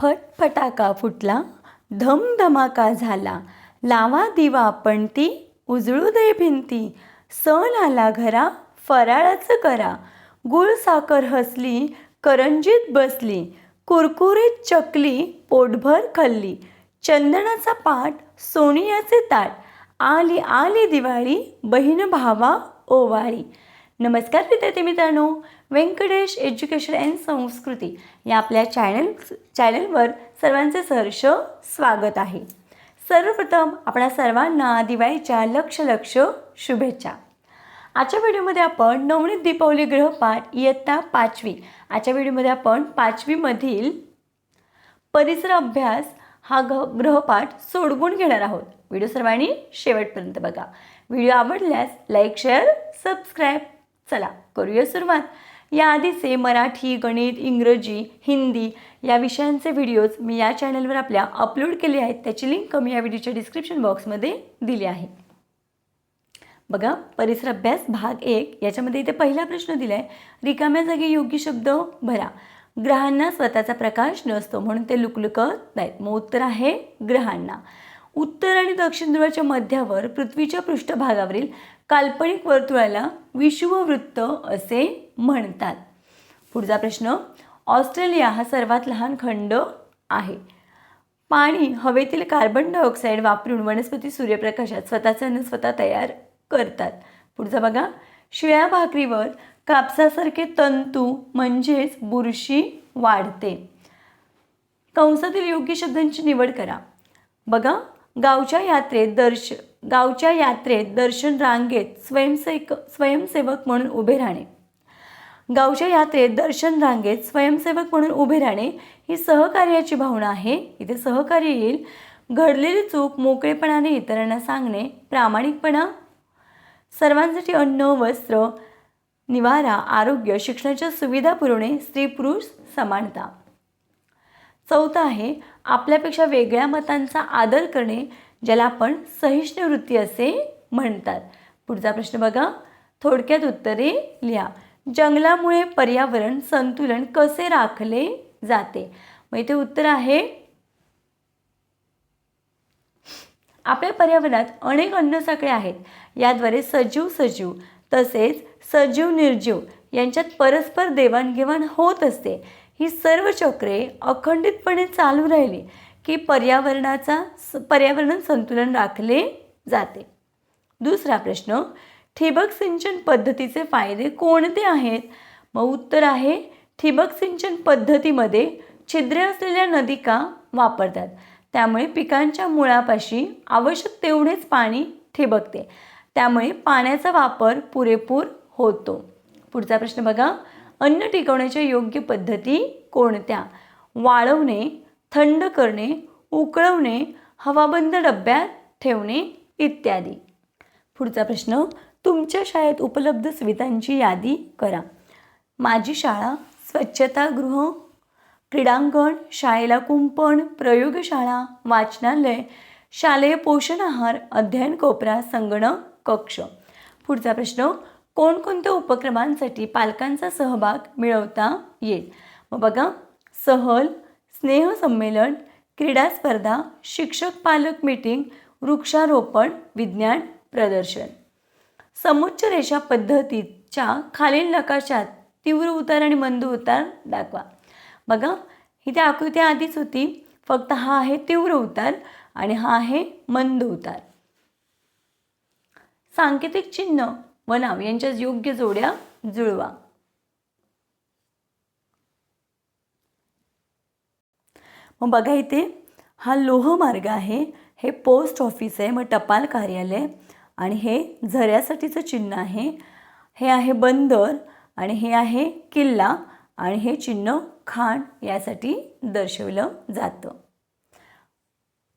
फटफटाका फुटला धमधमाका झाला. लावा दिवा पण ती उजळू दे भिंती. सण आला घरा फराळाचं करा. गुळ साखर हसली करंजीत बसली. कुरकुरीत चकली पोटभर खाल्ली. चंदनाचा पाठ सोनियाचे ताट. आली आली दिवाळी बहीण भावा ओवाळी. नमस्कार विद्यार्थी मित्रांनो. व्यंकटेश एज्युकेशन अँड संस्कृती या आपल्या चॅनल चॅनलवर सर्वांचे सहर्ष स्वागत आहे. सर्वप्रथम आपणा सर्वांना दिवाळीच्या लक्ष लक्ष शुभेच्छा. आजच्या व्हिडिओमध्ये आपण नवनीत दीपावली ग्रहपाठ इयत्ता पाचवी. आजच्या व्हिडिओमध्ये आपण पाचवीमधील परिसर अभ्यास हा ग ग्रहपाठ सोडवून घेणार आहोत. व्हिडिओ सर्वांनी शेवटपर्यंत बघा. व्हिडिओ आवडल्यास लाईक शेअर सबस्क्राईब चला करूया सुरुवात. या आधीचे मराठी गणित इंग्रजी हिंदी या विषयांचे व्हिडिओज मी या चॅनलवर आपल्या अपलोड केले आहेत. त्याची लिंक मी या व्हिडिओच्या डिस्क्रिप्शन बॉक्समध्ये दिली आहे. बघा परिसर अभ्यास भाग एक याच्यामध्ये इथे पहिला प्रश्न दिला आहे रिकाम्या जागी योग्य शब्द भरा. ग्रहांना स्वतःचा प्रकाश नसतो म्हणून ते लुकलुकत नाहीत. मग उत्तर आहे ग्रहांना. उत्तर आणि दक्षिण ध्रुवाच्या मध्यावर पृथ्वीच्या पृष्ठभागावरील काल्पनिक वर्तुळाला विषुववृत्त असे म्हणतात. पुढचा प्रश्न ऑस्ट्रेलिया हा सर्वात लहान खंड आहे. पाणी हवेतील कार्बन डायऑक्साईड वापरून वनस्पती सूर्यप्रकाशात स्वतःचे न स्वतः तयार करतात. पुढचा बघा शिळ्या भाकरीवर कापसासारखे तंतू म्हणजेच बुरशी वाढते. कंसातील योग्य शब्दांची निवड करा. बघा गावच्या यात्रेत दर्श गावच्या यात्रेत दर्शन रांगेत स्वयंसेवक स्वयंसेवक म्हणून उभे राहणे. गावच्या यात्रेत दर्शन रांगेत स्वयंसेवक म्हणून उभे राहणे ही सहकार्याची भावना आहे. इथे सहकार्य येईल. घडलेली चूक मोकळेपणाने इतरांना सांगणे प्रामाणिकपणा सर्वांसाठी अन्न वस्त्र निवारा आरोग्य शिक्षणाच्या सुविधा पुरवणे स्त्री पुरुष समानता. चौथं आहे आपल्यापेक्षा वेगळ्या मतांचा आदर करणे ज्याला आपण सहिष्णू वृत्ती असे म्हणतात. पुढचा प्रश्न बघा. थोडक्यात उत्तरे लिहा. जंगलामुळे पर्यावरण संतुलन कसे राखले जाते? मग इथे उत्तर आहे. आपल्या पर्यावरणात अनेक अन्नसाखळे आहेत. याद्वारे सजीव सजीव तसेच सजीव निर्जीव यांच्यात परस्पर देवाणघेवाण होत असते. ही सर्व चक्रे अखंडितपणे चालू राहिली. की पर्यावरणाचा स पर्यावरण संतुलन राखले जाते. दुसरा प्रश्न ठिबक सिंचन पद्धतीचे फायदे कोणते आहेत? मग उत्तर आहे ठिबक सिंचन पद्धतीमध्ये छिद्रे असलेल्या नदिका वापरतात? त्यामुळे पिकांच्या मुळापाशी आवश्यक तेवढेच पाणी ठिबकते. त्यामुळे पाण्याचा वापर पुरेपूर होतो. पुढचा प्रश्न बघा अन्न टिकवण्याच्या योग्य पद्धती कोणत्या? वाळवणे थंड करणे उकळवणे हवाबंद डब्यात ठेवणे इत्यादी. पुढचा प्रश्न तुमच्या शाळेत उपलब्ध सुविधांची यादी करा. माझी शाळा स्वच्छतागृह क्रीडांगण शाळेला कुंपण प्रयोगशाळा वाचनालय शालेय पोषण आहार अध्ययन कोपरा संगणक कक्ष. पुढचा प्रश्न कोणकोणत्या उपक्रमांसाठी पालकांचा सहभाग मिळवता येईल? मग बघा सहल स्नेहसंमेलन क्रीडा स्पर्धा शिक्षक पालक मीटिंग वृक्षारोपण विज्ञान प्रदर्शन. समुच्च रेषा पद्धतीच्या खालील नकाशात तीव्र उतार आणि मंद उतार दाखवा. बघा इथे आकृती आधीच होती. फक्त हा आहे तीव्र उतार आणि हा आहे मंद उतार. सांकेतिक चिन्ह व नाव यांच्या योग्य जोड्या जुळवा. मग बघा इथे हा लोहमार्ग आहे हे पोस्ट ऑफिस आहे मग टपाल कार्यालय आणि हे झऱ्यासाठीचं चिन्ह आहे. हे आहे बंदर आणि हे आहे किल्ला आणि हे चिन्ह खाण यासाठी दर्शवलं जातं.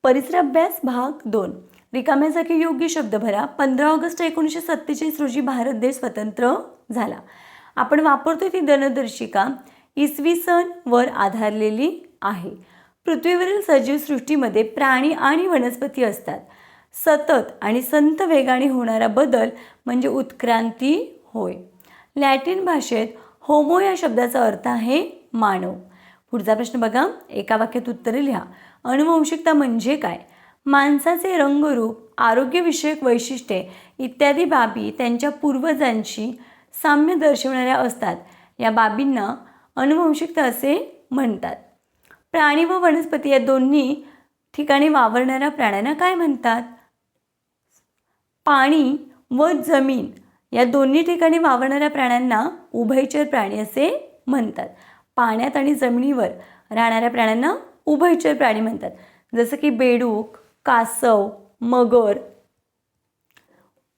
परिसराभ्यास भाग दोन. रिकाम्या जागी योग्य शब्द भरा. पंधरा ऑगस्ट एकोणीसशे सत्तेचाळीस रोजी भारत देश स्वतंत्र झाला. आपण वापरतो ती दनदर्शिका इसवी सन वर आधारलेली आहे. पृथ्वीवरील सजीव सृष्टीमध्ये प्राणी आणि वनस्पती असतात. सतत आणि संत वेगाने होणारा बदल म्हणजे उत्क्रांती होय. लॅटिन भाषेत होमो या शब्दाचा अर्थ आहे मानव. पुढचा प्रश्न बघा. एका वाक्यात उत्तरे लिहा. अनुवंशिकता म्हणजे काय? माणसाचे रंगरूप आरोग्यविषयक वैशिष्ट्ये इत्यादी बाबी त्यांच्या पूर्वजांशी साम्य दर्शवणाऱ्या असतात. या बाबींना अनुवंशिकता असे म्हणतात. प्राणी व वनस्पती या दोन्ही ठिकाणी वावरणाऱ्या प्राण्यांना काय म्हणतात? पाणी व जमीन या दोन्ही ठिकाणी वावरणाऱ्या प्राण्यांना उभयचर प्राणी असे म्हणतात. पाण्यात आणि जमिनीवर राहणाऱ्या प्राण्यांना उभयचर प्राणी म्हणतात. जसं की बेडूक कासव मगर.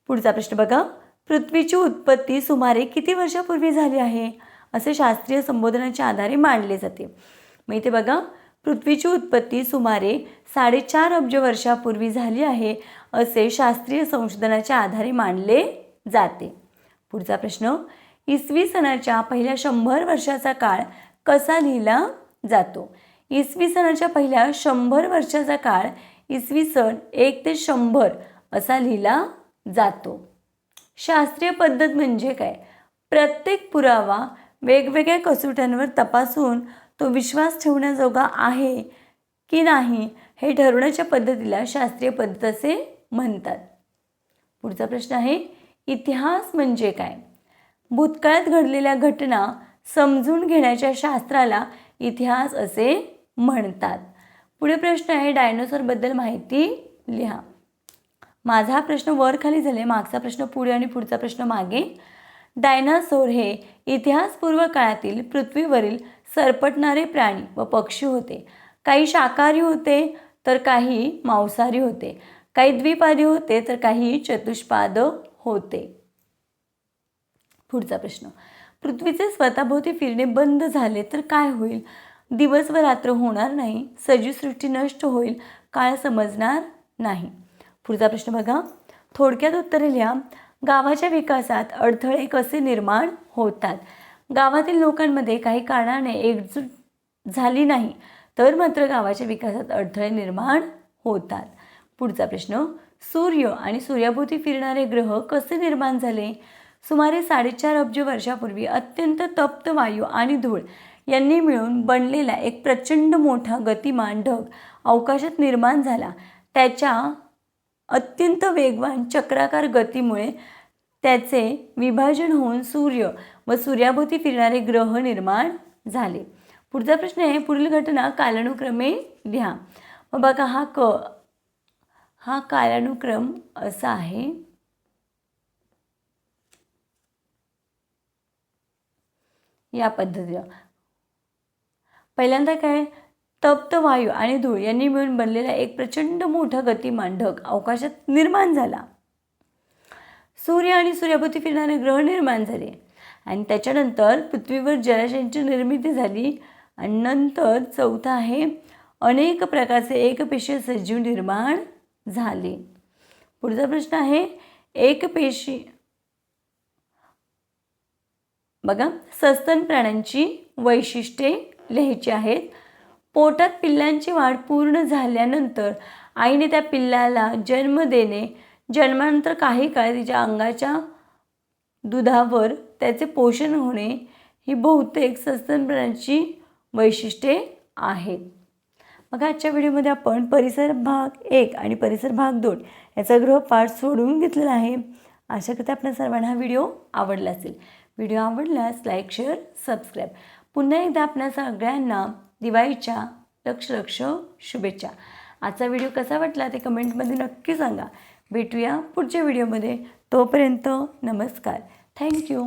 पुढचा प्रश्न बघा. पृथ्वीची उत्पत्ती सुमारे किती वर्षापूर्वी झाली आहे? असे शास्त्रीय संबोधनाच्या आधारे मांडले जाते. मग इथे बघा पृथ्वीची उत्पत्ती सुमारे साडेचार अब्ज वर्षापूर्वी झाली आहे असे शास्त्रीय संशोधनाच्या आधारे मानले जाते. पुढचा प्रश्न इसवी सणाच्या पहिल्या शंभर वर्षाचा काळ कसा लिहिला जातो? इसवी सणाच्या पहिल्या शंभर वर्षाचा काळ इसवी सन एक ते शंभर असा लिहिला जातो. शास्त्रीय पद्धत म्हणजे काय? प्रत्येक पुरावा वेगवेगळ्या कसोट्यांवर तपासून तो विश्वास ठेवण्याजोगा आहे की नाही हे ठरवण्याच्या पद्धतीला शास्त्रीय पद्धत असे म्हणतात. पुढचा प्रश्न आहे इतिहास म्हणजे काय? भूतकाळात घडलेल्या घटना समजून घेण्याच्या शास्त्राला इतिहास असे म्हणतात. पुढे प्रश्न आहे डायनोसॉरबद्दल माहिती लिहा. माझा हा प्रश्न वर खाली झाले मागचा प्रश्न पुढे आणि पुढचा प्रश्न मागे. डायनासोर हे इतिहासपूर्व काळातील पृथ्वीवरील सरपटणारे प्राणी व पक्षी होते. काही शाकाहारी होते तर काही मांसाहारी होते. काही द्विपादी होते तर काही चतुष्पाद होते. पुढचा प्रश्न. पृथ्वीचे स्वतःभोवती फिरणे बंद झाले तर काय होईल? दिवस व रात्र होणार नाही. सजीवसृष्टी नष्ट होईल काळ समजणार नाही. पुढचा प्रश्न बघा. थोडक्यात उत्तरे लिहा. गावाच्या विकासात अडथळे कसे निर्माण होतात? गावातील लोकांमध्ये काही कारणाने एकजूट झाली नाही तर मात्र गावाच्या विकासात अडथळे निर्माण होतात. पुढचा प्रश्न सूर्य आणि सूर्याभोवती फिरणारे ग्रह कसे निर्माण झाले? सुमारे साडेचार अब्ज वर्षापूर्वी अत्यंत तप्त वायू आणि धूळ यांनी मिळून बनलेला एक प्रचंड मोठा गतिमान ढग अवकाशात निर्माण झाला. त्याच्या अत्यंत वेगवान चक्राकार गतीमुळे त्याचे विभाजन होऊन सूर्य व सूर्याभोवती फिरणारे ग्रह निर्माण झाले. पुढचा प्रश्न आहे पुढील घटना कालानुक्रमे लिहा. मग बघा हा क हा कालानुक्रम असा आहे. या पद्धतीनं. पहिल्यांदा काय? तप्त वायू आणि धूळ यांनी मिळून बनलेला एक प्रचंड मोठा गतिमान ढग अवकाशात निर्माण झाला. सूर्य आणि सूर्याभोवती फिरणारे ग्रह निर्माण झाले. आणि त्याच्यानंतर पृथ्वीवर जलाशयांची निर्मिती झाली. आणि नंतर चौथा आहे अनेक प्रकारचे एकपेशीय सजीव निर्माण झाले. पुढचा प्रश्न आहे एकपेशी बघा सस्तन प्राण्यांची वैशिष्ट्ये लिहायची आहेत. पोटात पिल्लांची वाढ पूर्ण झाल्यानंतर आईने त्या पिल्लाला जन्म देणे जन्मानंतर काही काळ तिच्या अंगाच्या दुधावर त्याचे पोषण होणे ही बहुतेक सस्तन प्राण्यांची वैशिष्ट्ये आहेत. मग आजच्या व्हिडिओमध्ये आपण परिसर भाग एक आणि परिसर भाग दोन याचा गृहपाठ सोडून घेतलेला आहे. आशा करते आपल्या सर्वांना हा व्हिडिओ आवडला असेल. व्हिडिओ आवडल्यास लाईक शेअर सबस्क्राईब. पुन्हा एकदा आपल्या सगळ्यांना दिवाळीच्या लक्ष लक्ष शुभेच्छा. आजचा व्हिडिओ कसा वाटला ते कमेंटमध्ये नक्की सांगा. भेटूया पुढच्या व्हिडिओमध्ये. तोपर्यंत नमस्कार थँक्यू